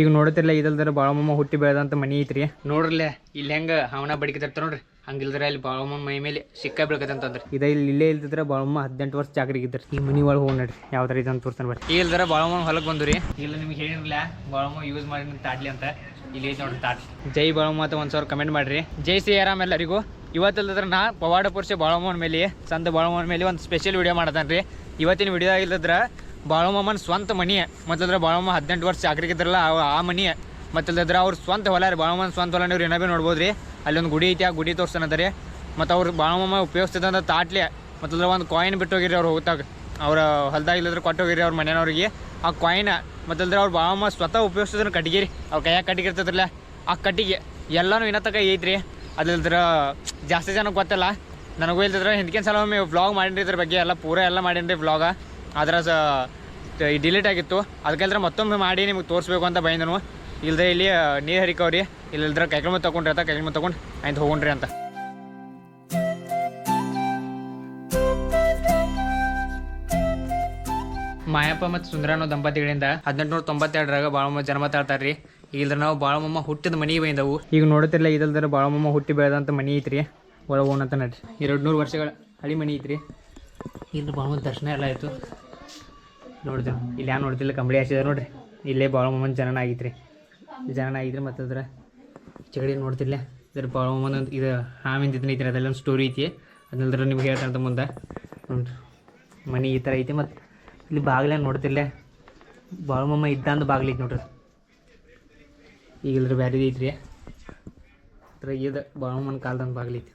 ಈಗ ನೋಡತಿರ್ಲ ಇದಲ್ದ್ರ ಬಾಳಮ್ಮ ಹುಟ್ಟಿ ಬೆಳೆದಂತ ಮನಿ ಐತ್ರಿ. ನೋಡ್ರಲ್ಲೇ ಇಲ್ಲಿ ಹೆಂಗ ಅವನ ಬಡಿಕತ್ತ ನೋಡ್ರಿ. ಹಂಗಿಲ್ದ್ರ ಇಲ್ಲಿ ಬಾಳಮ್ಮ ಮೈ ಮೇಲೆ ಸಿಕ್ಕ ಬೀಳ್ಕತ್ತಂತಂದ್ರಿ. ಇದ ಇಲ್ಲಿ ಇಲ್ಲೇ ಇಲ್ದಿದ್ರೆ ಬಾಳಮ್ಮ ಹದಿನೆಂಟು ವರ್ಷ ಜಾಗರಿಗಿದ್ರ ಈ ಮನಿ ಒಳಗೆ ಹೋಗಿ ನೋಡ್ರಿ ಯಾವ ಥರ ಇದೆ ಅಂತ ತೋರ್ತಾನೆ ಬರ್ರಿ. ಈ ಇಲ್ದಾರ ಬಾಳಮ್ಮ ಹೊಲಕ್ ಬಂದ್ರಿ. ಇಲ್ಲ ನಿಮ್ಗೆ ಹೇಳಿರಲ್ಲ ಬಾಳಮ್ಮ ಯೂಸ್ ಮಾಡಿ ತಾಡ್ಲಿ ಅಂತ. ಇಲ್ಲಿ ನೋಡ್ರಿ ತಾಡ್ಲಿ ಜೈ ಬಾಳಮ್ಮ ಅಂತ ಒಂದ್ ಸಾವಿರ ಕಮೆಂಟ್ ಮಾಡ್ರಿ. ಜೈ ಸಿ ಆರಾಮ್ ಎಲ್ಲರಿಗೂ. ಇವತ್ತಲ್ದ್ರ ನಾ ಪವಾಡ ಪುರುಷ ಬಾಳಮ್ಮನ ಮೇಲೆ ಸಂತ ಬಾಳಮ್ಮನ ಮೇಲೆ ಒಂದು ಸ್ಪೆಷಲ್ ವಿಡಿಯೋ ಮಾಡತಾನ್ರಿ. ಇವತ್ತಿನ ವಿಡಿಯೋ ಇಲ್ಲದ್ರ ಬಾಳಮ್ಮನ ಸ್ವಂತ ಮನಿ ಮತ್ತದ್ರ ಬಾಳಮ್ಮ ಹದಿನೆಂಟು ವರ್ಷ ಚಾಕ್ರಿಗಿದ್ರಲ್ಲ ಆ- ಆ ಮನಿ ಮತ್ತಲ್ದ್ರ ಅವ್ರ ಸ್ವಂತ ಹೊಲ ರೀ, ಬಾಳಮ್ಮನ ಸ್ವಂತ ಹೊಲ ನೀವು ಏನೋ ಭೀ ನೋಡ್ಬೋದು ರೀ. ಅಲ್ಲಿ ಒಂದು ಗುಡಿ ಐತಿ, ಆ ಗುಡಿ ತೋರ್ಸನದ ಮತ್ತು ಅವ್ರು ಬಾಳಮ್ಮ ಉಪಯೋಗಿಸ್ತಿದ್ದಂಥ ತಾಟ್ಲೆ. ಮತ್ತದ್ರ ಒಂದು ಕಾಯಿನ್ ಬಿಟ್ಟು ಹೋಗಿರಿ ಅವ್ರು ಹೋಗ್ತಾಗ ಅವ್ರ ಹೊಲ್ದಾಗ ಇಲ್ಲದ್ರೆ ಕೊಟ್ಟು ಹೋಗಿರಿ ಅವ್ರ ಮನೆಯವ್ರಿಗೆ. ಆ ಕಾಯಿನ ಮತ್ತಲ್ದ್ರೆ ಅವ್ರು ಬಾಳಮ್ಮ ಸ್ವತಃ ಉಪಯೋಗಿಸಿದ್ರೆ ಕಟ್ಟಿಗೆ ರೀ. ಅವ್ರ ಕೈಯಾಗ ಕಟ್ಟಿಗೆ ಇರ್ತದ್ರಲ್ಲ ಆ ಕಟ್ಟಿಗೆ ಎಲ್ಲನೂ ಇನ್ನ ತಕ ಐತ್ರಿ. ಅದಿಲ್ದ್ರ ಜಾಸ್ತಿ ಜನಕ್ಕೆ ಗೊತ್ತಲ್ಲ. ನನಗೂ ಇಲ್ದಿದ್ರೆ ಹಿಂದಿನ ಸಲ ಒಮ್ಮೆ ವ್ಲಾಗ್ ಮಾಡೀನಿ ಇದ್ರ ಬಗ್ಗೆ. ಎಲ್ಲ ಪೂರ ಎಲ್ಲ ಮಾಡೀನಿ ರೀ ವ್ಲಾಗ ಅದ್ರ ಡಿಲೀಟ್ ಆಗಿತ್ತು. ಅದಕ್ಕೆಲ್ದ್ರೆ ಮತ್ತೊಮ್ಮೆ ಮಾಡಿ ನಿಮ್ಗೆ ತೋರಿಸ್ಬೇಕು ಅಂತ ಬೈದನು. ಇಲ್ಲದೆ ಇಲ್ಲಿ ನೀರು ಹರಿಕವ್ರಿ. ಇಲ್ಲಿಲ್ದ್ರ ಕೈಕಳ್ಮ ತೊಗೊಂಡ್ರಿ ಅಂತ ಕೈಕಳ್ಮ ತೊಗೊಂಡು ಆಯ್ತು ಹೋಗೊಂಡ್ರಿ ಅಂತ. ಮಾಯಪ್ಪ ಮತ್ತು ಸುಂದರನೋ ದಂಪತಿಗಳಿಂದ ಹದಿನೆಂಟುನೂರ ತೊಂಬತ್ತೆರಡರಾಗ ಬಾಳಮ್ಮ ಜನ್ಮ ತಾಳ್ತಾರ್ರಿ. ಇಲ್ದ್ರ ನಾವು ಬಾಳಮ್ಮ ಹುಟ್ಟಿದ ಮನೆಗೆ ಬೈದವು. ಈಗ ನೋಡುತ್ತಿಲ್ಲ ಇದಲ್ದ್ರೆ ಬಾಳಮ್ಮ ಹುಟ್ಟಿ ಬೆಳೆದಂಥ ಮನಿ ಐತ್ರಿ. ಒಳಗೆ ಹೋಗೋಣ ಅಂತ ನಡ್ರಿ. ಎರಡು ನೂರು ವರ್ಷಗಳ ಹಳಿ ಮನಿ ಐತ್ರಿ. ಇಲ್ಲಿ ಬಾಳಮ್ಮ ದರ್ಶನ ಎಲ್ಲ ಆಯಿತು. ನೋಡಿದ್ರು ಇಲ್ಲಿ ಯಾರು ನೋಡ್ತಿಲ್ಲ, ಕಂಬಳಿ ಹಾಸಿದ ನೋಡ್ರಿ. ಇಲ್ಲೇ ಬಾಳಮ್ಮನ ಜನನ ಆಗಿತ್ರಿ. ಜನನ ಆಗಿದ್ರೆ ಮತ್ತು ಅದ್ರ ಚಗಡಿ ನೋಡ್ತಿಲ್ಲ ಇದ್ರ ಬಾಳಮ್ಮನ ಇದು ಹಾವಿಂದ ಇದನ್ನ ಐತ್ರಿ, ಅದೆಲ್ಲ ಒಂದು ಸ್ಟೋರಿ ಐತಿ. ಅದನ್ನಲ್ದ್ರ ನಿಮ್ಗೆ ಹೇಳ್ತಾರಂತ ಮುಂದೆ. ನೋಡ್ರಿ. ಮನೆ ಈ ಥರ ಐತಿ ಮತ್ತು ಇಲ್ಲಿ ಬಾಗಿಲ ನೋಡ್ತಿಲ್ಲ ಬಾಳಮಮ್ಮ ಇದ್ದಂದು ಬಾಗಿಲ ಐತಿ ನೋಡ್ರಿ. ಈಗ ಇಲ್ದ್ರ ಬ್ಯಾರೆ ಐತ್ರಿ. ಅದ್ರ ಇದು ಬಾಳಮ್ಮನ ಕಾಲದಂದು ಬಾಗಿಲು ಐತಿ.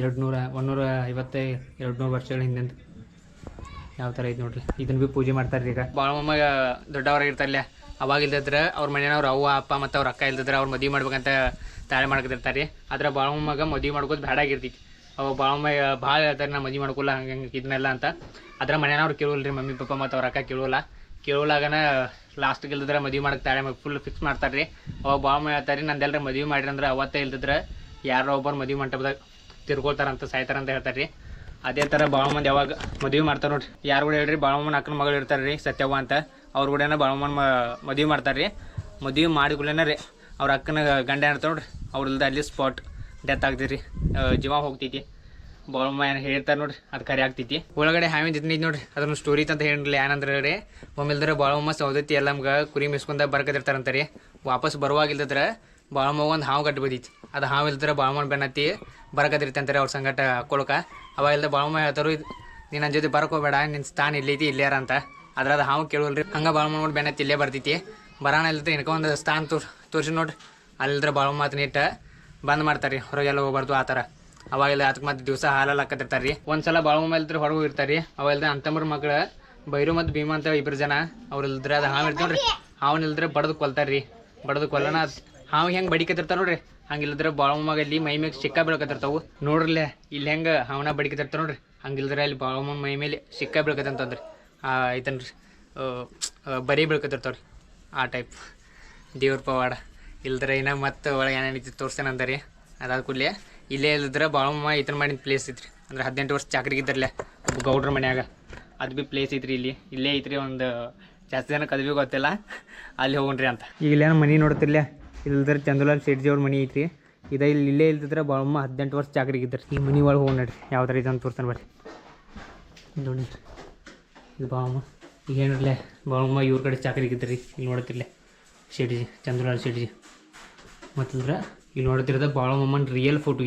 ಎರಡು ನೂರ ಒಂದೂರ ಐವತ್ತೈ ಎರಡು ನೂರು ವರ್ಷಗಳ ಹಿಂದೆ ಯಾವ ಥರ ಐತಿ ನೋಡ್ರಿ. ಇದನ್ನ ಭೀ ಪೂಜೆ ಮಾಡ್ತಾರೆ ಈಗ. ಬಾಳಮ್ಮ ದೊಡ್ಡವ್ರ ಇರ್ತಾರಲ್ಲ ಅವಾಗ ಇಲ್ದಿದ್ರೆ ಅವ್ರ ಮನೆಯವ್ರ ಅವ್ವ, ಅಪ್ಪ ಮತ್ತು ಅವ್ರ ಅಕ್ಕ ಇಲ್ದಿದ್ರೆ ಅವ್ರು ಮದುವೆ ಮಾಡ್ಬೇಕಂತ ತಾಳೆ ಮಾಡ್ಕೊತಿರ್ತಾರೆ ಆದ್ರೆ ಬಾಳಮ್ಮಗ ಮದುವೆ ಮಾಡ್ಕೋದು ಬೇಡ ಆಗಿರ್ತೈತಿ. ಭಾಳ ಬಾಳಮ್ಮ ಭಾಳ ಹೇಳ್ತಾರೆ ನಾ ಮದುವೆ ಮಾಡ್ಕೊಲ್ಲ ಹಂಗೆ ಇದನ್ನೆಲ್ಲ ಅಂತ. ಅದ್ರ ಮನೆಯವ್ರು ಕೇಳುವಲ್ರಿ ರೀ ಮಮ್ಮಿ, ಪಪ್ಪ ಮತ್ತು ಅವ್ರ ಅಕ್ಕ ಕೇಳೋಲ್ಲ ಕೇಳೋಲಾಗನ ಲಾಸ್ಟ್ಗೆ ಇಲ್ದಿದ್ರೆ ಮದುವೆ ಮಾಡಕ್ಕೆ ತಾಳೆ ಫುಲ್ ಫಿಕ್ಸ್ ಮಾಡ್ತಾರೆ ರೀ ಅವಾಗ ಬಾಳಮ್ಮ ಹೇಳ್ತಾರೆ ರೀ ನಂದೆಲ್ಲರ ಮದುವೆ ಮಾಡಿರಿ ಅಂದ್ರೆ ಅವತ್ತೇ ಇಲ್ದಿದ್ರೆ ಯಾರೋ ಒಬ್ಬರು ಮದುವೆ ಮಂಟಪದಾಗ ತಿರ್ಕೊಳ್ತಾರಂತ, ಸಾಯ್ತಾರಂತ ಹೇಳ್ತಾರೆ ರೀ ಅದೇ ಥರ ಮಂದಿ ಯಾವಾಗ ಮದುವೆ ಮಾಡ್ತಾರೆ ನೋಡ್ರಿ. ಯಾರು ಕೂಡ ಹೇಳ್ರಿ, ಬಾಳಮ್ಮನ ಅಕ್ಕನ ಮಗಳು ಇರ್ತಾರೆ ರೀ, ಸತ್ಯವ್ವ ಅಂತ. ಅವ್ರ ಕೂಡ ಬಾಳಮ್ಮನ ಮದುವೆ ಮಾಡ್ತಾರೆ ರೀ. ಮದುವೆ ಕೂಡ ರೀ, ಅವ್ರ ಅಕ್ಕನ ಗಂಡ ಇರ್ತಾರೆ ನೋಡ್ರಿ ಅವ್ರಲ್ದ ಅಲ್ಲಿ ಸ್ಪಾಟ್ ಡೆತ್ ಆಗ್ತೈತಿ ರೀ ಜೀವ ಹೋಗ್ತೈತಿ. ಬಾಳಮ್ಮ ಏನು ಹೇಳ್ತಾರೆ ನೋಡ್ರಿ, ಅದು ಕರೆ ಆಗ್ತೈತಿ. ಒಳಗಡೆ ಹಾವಿನ ಜೊತೆ ನೋಡ್ರಿ ಅದನ್ನ ಸ್ಟೋರಿ ಅಂತ ಹೇಳಿರಲಿಲ್ಲ ಏನಂದ್ರೆ ರೀ ಒಮ್ಮೆಲ್ದ್ರೆ ಬಾಳಮ್ಮ ಸೌದತ್ತಿ ಎಲ್ಲ ನಮ್ಗೆ ಕುರಿ ಮಿಸ್ಕೊಂಡ ಬರ್ಕದಿರ್ತಾರಂತ ರೀ. ವಾಪಸ್ ಬರುವಾಗಿಲ್ದಿದ್ರೆ ಬಾಳಮ್ಮ ಒಂದು ಹಾವು ಕಟ್ಟಿ ಬಿದ್ದಿತ್ತು. ಅದು ಹಾವು ಇಲ್ದ್ರೆ ಬಾಳಮ್ಮನ ಬೆನ್ನತ್ತಿ ಬರಕತ್ತಿರ್ತಿ ಅಂತಾರೆ ಅವ್ರ ಸಂಗಟ ಕೊಳಕ ಅವ ಇಲ್ದ ಬಾಳಮ್ಮ ಹೇಳ್ತಾರು ನನ್ನ ಜೊತೆ ಬರಕೋಬೇಡ ನಿನ್ನ ಸ್ಥಾನ ಇಲ್ಲೈತಿ ಇಲ್ಲೇರ ಅಂತ. ಅದ್ರ ಅದು ಹಾವು ಕೇಳುವಲ್ರಿ. ಹಂಗೆ ಬಾಳಮ್ಮ ನೋಡಿ ಬೆನ್ನತ್ತಿ ಇಲ್ಲೇ ಬರ್ತೈತಿ ಬರೋಣ ಇಲ್ದ್ರೆ ಇನ್ಕ ಒಂದು ಸ್ಥಾನ ತೋರ್, ತೋರಿಸಿ ನೋಡ್ರಿ ಅಲ್ಲಿದ್ರೆ ಬಾಳಮ್ಮ ಮಾತು ನೀಟ ಬಂದ್ ಮಾಡ್ತಾರೆ ಹೊರಗೆಲ್ಲ ಹೋಗ್ಬಾರ್ದು ಆ ಥರ ಅವಾಗೆಲ್ಲ ಅದಕ್ಕೆ ಮತ್ತೆ ದಿವಸ ಹಾಲಲ್ಲಿ ಹಾಕತಿರ್ತಾರೆ ರೀ ಒಂದ್ಸಲ ಬಾಳಮ್ಮ ಇಲ್ದ್ರೆ ಹೊರಗೆ ಇರ್ತಾರೆ ರೀ ಅವೆಲ್ದ ಅಂತಂಬ್ರ ಮಕ್ಳು ಬೈರು ಮತ್ತು ಭೀಮ ಅಂತ ಇಬ್ಬರು ಜನ, ಅವ್ರು ಇಲ್ದ್ರೆ ಅದು ಹಾವು ಇರ್ತಾವ್ರಿ ಹಾವನ್ನ ಹಾವನ್ ಇಲ್ದ್ರೆ ಬಡ್ದು ಕೊಲ್ತಾರೆ ರೀ ಬಡ್ದು ಕೊಲ್ಲನ ಹಾವು ಹೆಂಗೆ ಬಡಿಕತಿರ್ತಾವ ನೋಡ್ರಿ. ಹಂಗಿಲ್ಲದ್ರೆ ಬಾಳ ಇಲ್ಲಿ ಮೈ ಮ್ಯಾಗ ಸಿಕ್ಕ ಬೀಳ್ಕತಿರ್ತಾವು ನೋಡ್ರಲ್ಲೇ, ಇಲ್ಲಿ ಹೆಂಗೆ ಹಾವನ ಬಡಿಕತಿರ್ತಾವ ನೋಡ್ರಿ. ಹಂಗಿಲ್ದ್ರೆ ಅಲ್ಲಿ ಬಾಳಮ್ಮನ ಮೈ ಮೇಲೆ ಸಿಕ್ಕ ಆ, ಐತನ್ರಿ ಬರೀ ಬೀಳ್ಕತಿರ್ತಾವ್ರಿ ಆ ಟೈಪ್ ದೇವ್ರ ಪವಾಡ. ಇಲ್ದ್ರೆ ಇನ್ನ ಮತ್ತೆ ಒಳಗೆ ಏನೇನೈತಿ ತೋರ್ಸ್ತೇನೆ ಅದಾದ ಕೂಡಲೇ, ಇಲ್ಲೇ ಇಲ್ಲದ್ರೆ ಬಾಳಮ್ಮ ಈತನ ಮಾಡಿದ ಪ್ಲೇಸ್ ಐತ್ರಿ. ಅಂದ್ರೆ ಹದಿನೆಂಟು ವರ್ಷ ಚಾಕ್ರಿಗಿದ್ದರ್ಲೆ ಒಬ್ಬ ಗೌಡ್ರ ಮನ್ಯಾಗ. ಅದು ಭೀ ಪ್ಲೇಸ್ ಐತ್ರಿ ಇಲ್ಲಿ. ಇಲ್ಲೇ ಐತ್ರಿ ಒಂದು ಜಾಸ್ತಿ ಜನ ಅದು ಗೊತ್ತಿಲ್ಲ. ಅಲ್ಲಿ ಹೋಗೋಣ್ರಿ ಅಂತ. ಈಗ ಇಲ್ಲೇನೋ ಮನಿ ನೋಡ್ತಿರ್ಲ ಇಲ್ದ್ರೆ ಚಂದ್ರಲಾಲ್ ಶೆಟ್ಜಿ ಅವ್ರ ಮನಿ ಐತ್ರಿ. ಇದ ಇಲ್ಲಿ ಇಲ್ಲೇ ಇಲ್ದಿದ್ರೆ ಬಾಳಮ್ಮ ಹದಿನೆಂಟು ವರ್ಷ ಚಾಕ್ರಿಗಿದ್ರಿ ಈ ಮನೆ ಒಳಗೆ ಹೋಗಿ ನೋಡಿರಿ. ಯಾವ ಥರ ಇದೆ ಅಂತ ತೋರ್ತಾನೆ ಬರ್ರಿ ನೋಡಿ ಇದು ಬಾಳಮ್ಮ ಈಗ ಏನಿರಲೇ ಬಾಳಮ್ಮ ಇವ್ರ ಕಡೆ ಚಾಕ್ರಿಗಿದ್ರಿ ಇಲ್ಲಿ ನೋಡ್ತಿರ್ಲೆ ಶೆಟ್ಜಿ ಚಂದ್ರಲಾಲ್ ಶೆಟ್ಜಿ ಮತ್ತಿದ್ರೆ ಇಲ್ಲಿ ನೋಡ್ತಿರೋದ ಬಾಳಮ್ಮನ ರಿಯಲ್ ಫೋಟೋ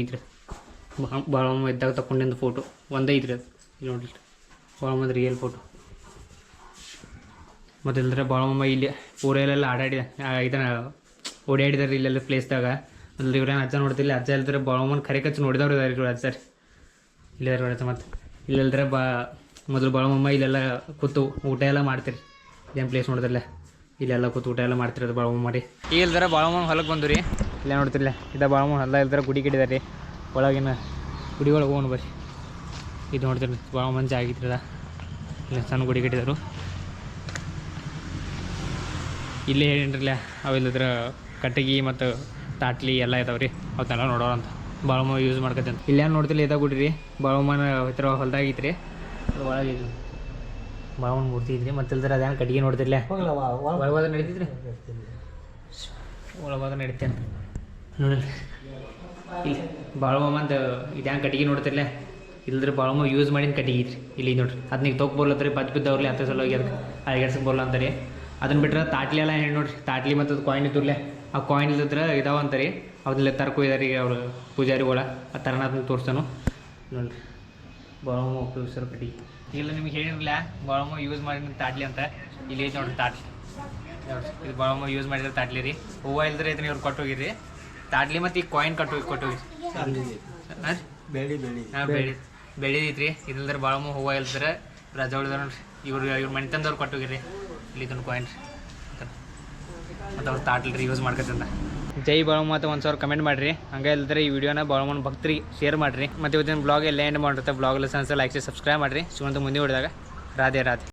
ಬಾ- ಬಾಳಮ್ಮ ಇದ್ದಾಗ ತಗೊಂಡಿದ್ದ ಫೋಟೋ ಒಂದೇ ಐತ್ರಿ ಅದು. ಇಲ್ಲಿ ನೋಡ್ರಿ. ಬಾಳಮ್ಮದ ರಿಯಲ್ ಫೋಟೋ ಮತ್ತು ಇಲ್ದ್ರೆ ಬಾಳಮ್ಮ ಇಲ್ಲಿ ಊರಲ್ಲೆಲ್ಲ ಆಡಾಡಿ ಇದನ ಇದನ್ನ ಓಡಾಡಿದಾರೆ ಇಲ್ಲೆಲ್ಲ ಪ್ಲೇಸ್ದಾಗ ಅಲ್ಲಿ ಇವ್ರೇನು ಅಜ್ಜ ನೋಡ್ತಿಲ್ಲ ಅಜ್ಜ ಇಲ್ದ್ರೆ ಬಾಳಮ್ಮನ ಕರೆ ಕಚ್ಚಿ ನೋಡಿದವ್ರು ಇದಾರೆ ಇವ್ರು ಅಜ್ಜರ್ ಇಲ್ಲೇ ನೋಡತ್ತೆ ಮತ್ತು. ಇಲ್ಲದ್ರೆ ಬಾ ಮೊದಲು ಬಾಳಮ್ಮ ಇಲ್ಲೆಲ್ಲ ಕೂತು ಊಟ ಎಲ್ಲ ಮಾಡ್ತೀರಿ. ಇದೇನು ಪ್ಲೇಸ್ ನೋಡಿದ್ರಲ್ಲ ಇಲ್ಲೆಲ್ಲ ಕೂತು ಊಟ ಎಲ್ಲ ಮಾಡ್ತಿರೋದು ಬಾಳಮ್ಮ ಮಾಡಿ. ಈ ಇಲ್ದಾರ ಬಾಳಮ್ಮನ ಹೊಲಕ್ಕೆ ಬಂದು ರೀ. ಇಲ್ಲೇ ನೋಡ್ತಿರಲ್ಲ ಇದ ಬಾಳಮ್ಮ ಹೊಲ ಇಲ್ದ್ರೆ ಗುಡಿ ಕಟ್ಟಿದಾರೆ ರೀ. ಒಳಗಿನ ಗುಡಿ ಒಳಗೆ ಹೋಗೋಣ ಬರ್ರಿ. ಇದು ನೋಡ್ತಿರಿ ಬಾಳಮ್ಮನ ಜಾಗ ಆಗಿದ್ರಲ್ಲ ಇಲ್ಲ ಸಣ್ಣ ಗುಡಿ ಕಟ್ಟಿದಾರು ಇಲ್ಲೇ ಹೇಳಿನ್ರಲ್ಲ ಅವಿಲ್ಲದ್ರ ಕಟ್ಟಿಗೆ ಮತ್ತು ತಾಟ್ಲಿ ಎಲ್ಲ ಇದಾವೆ ರೀ. ಅವನ್ನೆಲ್ಲ ನೋಡೋರು ಅಂತ ಬಾಳಮ್ಮ ಯೂಸ್ ಮಾಡ್ಕೊತೀನಿ ಇಲ್ಲೇನು ನೋಡ್ತಿಲ್ಲ ಇದಾಗ ಗುಡಿ ರೀ ಬಾಳಮ್ಮನ ಹತ್ರ ಹೊಲ್ದಾಗ ಐತ್ರಿ. ಅದು ಒಳಗೆ ಇದು ಬಾಳಮ್ಮನ ಮೂರ್ತಿ ಐತ್ರಿ. ಮತ್ತೆ ಇಲ್ದ್ರೆ ಅದೇನು ಕಟ್ಟಿಗೆ ನೋಡ್ತಿರ್ಲೇ? ಒಳಗೆ ನಡೀತಿದ್ರಿ ಒಳಗೋದ ನಡೀತೇನೆ ನೋಡಿ ಇಲ್ಲ ಬಾಳಮ್ಮ ಅಂತ. ಇದು ಹ್ಯಾಂಗೆ ಕಟ್ಟಿಗೆ ನೋಡ್ತಿರ್ಲೆ? ಇಲ್ದ್ರೆ ಬಾಳಮ್ಮ ಯೂಸ್ ಮಾಡಿನ ಕಟ್ಟಿಗೆ ಐತ್ರಿ. ಇಲ್ಲಿ ನೋಡ್ರಿ. ಅದನ್ನ ತೊಕ್ ಬರ್ಲತ್ತರಿ ಬಜ್ ಬಿದ್ದವ್ರಲಿ ಹತ್ತು ಸಲ ಹೋಗಿ ಅದಕ್ಕೆ. ಅಳಿಗಡ್ಸಕ್ಕೆ ಬರಲ್ಲ ಅಂತಾರೆ. ಅದನ್ನ ಬಿಟ್ರೆ ತಾಟ್ಲಿ ಎಲ್ಲ ಹೇಳಿ ನೋಡ್ರಿ? ತಾಟ್ಲಿ ಮತ್ತು ಅದು ಕಾಯಿನ್ ಇದ್ದುರ್ಲೆ? ಆ ಕಾಯಿನ್ ಇಲ್ಲದ್ರೆ ಇದಾವ ಅಂತಾರೆ. ಅವ್ರಲ್ಲ ತರ್ಕೊ ಇದಾರೆ ಈಗ ಅವರು ಪೂಜಾರಿಗಳ. ಆ ತರನಾದ್ನ ತೋರಿಸ್ತಾನು ನೋಡ್ರಿ. ಬಾಳಮ್ಮ ಉಪಯೋಗಿಸೋ ಕಟ್ಟಿ ಇಲ್ಲ ನಿಮ್ಗೆ ಹೇಳಿರಲಿಲ್ಲ. ಬಾಳಮ್ಮ ಯೂಸ್ ಮಾಡಿ ತಾಟ್ಲಿ ಅಂತ. ಇಲ್ಲಿ ಐತೆ ನೋಡ್ರಿ ತಾಟ್ಲಿ. ನೋಡ್ರಿ ಇದು ಬಾಳಮ್ಮ ಯೂಸ್ ಮಾಡಿದ್ರೆ ತಾಟ್ಲಿ ರೀ. ಹೂವು ಇಲ್ದ್ರೆ ಇದನ್ನ ಇವ್ರು ಕೊಟ್ಟೋಗಿರಿ ತಾಟ್ಲಿ ಮತ್ತು ಈ ಕಾಯಿನ್ ಕೊಟ್ಟು ಹೋಗಿ. ಹಾಂ? ಬೆಳಿ ಬೆಳಿ ಹಾಂ ಬೆಳಿ ಬೆಳೆದೈತ್ರಿ ಇದಿಲ್ದ್ರೆ ಬಾಳಮ್ಮ ಹೂವು ಇಲ್ದ್ರೆ ರಜಾ ಉಳಿದ್ರೆ ನೋಡ್ರಿ. ಇವ್ರು ಇವ್ರ ಮನೆ ತಂದವ್ರು ಕೊಟ್ಟೋಗಿರಿ ಇಲ್ಲಿ ಕಾಯಿನ್ ಕಾಯಿನ್ ಮತ್ತು ಅವ್ರು ರೀ ಯೂಸ್ ಮಾಡ್ಕೊತಂದ ಜೈ ಬಾಳಮ್ಮ ಅಂತ ಒಂದು ಸಾವಿರ ಕಮೆಂಟ್ ಮಾಡಿರಿ. ಹಂಗೆ ಇಲ್ದ್ರೆ ಈ ವಿಡಿಯೋನ ಬಾಳಮ್ಮನ ಭಕ್ತರಿಗೆ ಶೇರ್ ಮಾಡಿರಿ. ಮತ್ತು ಇವತ್ತಿನ ಬ್ಲಾಗ್ ಎಲ್ಲ ಎಂಡ್ ಮಾಡಿರುತ್ತೆ. ಬ್ಲಾಗ್ ಲೆಸನ್ಸ್ ಲೈಕ್ ಸಬ್ಸ್ಕ್ರೈಬ್ ಮಾಡಿರಿ. ಸುಮಂತ ಮುಂದೆ ಹೊಡೆದಾಗ ರಾಧೆ ರಾಧೆ.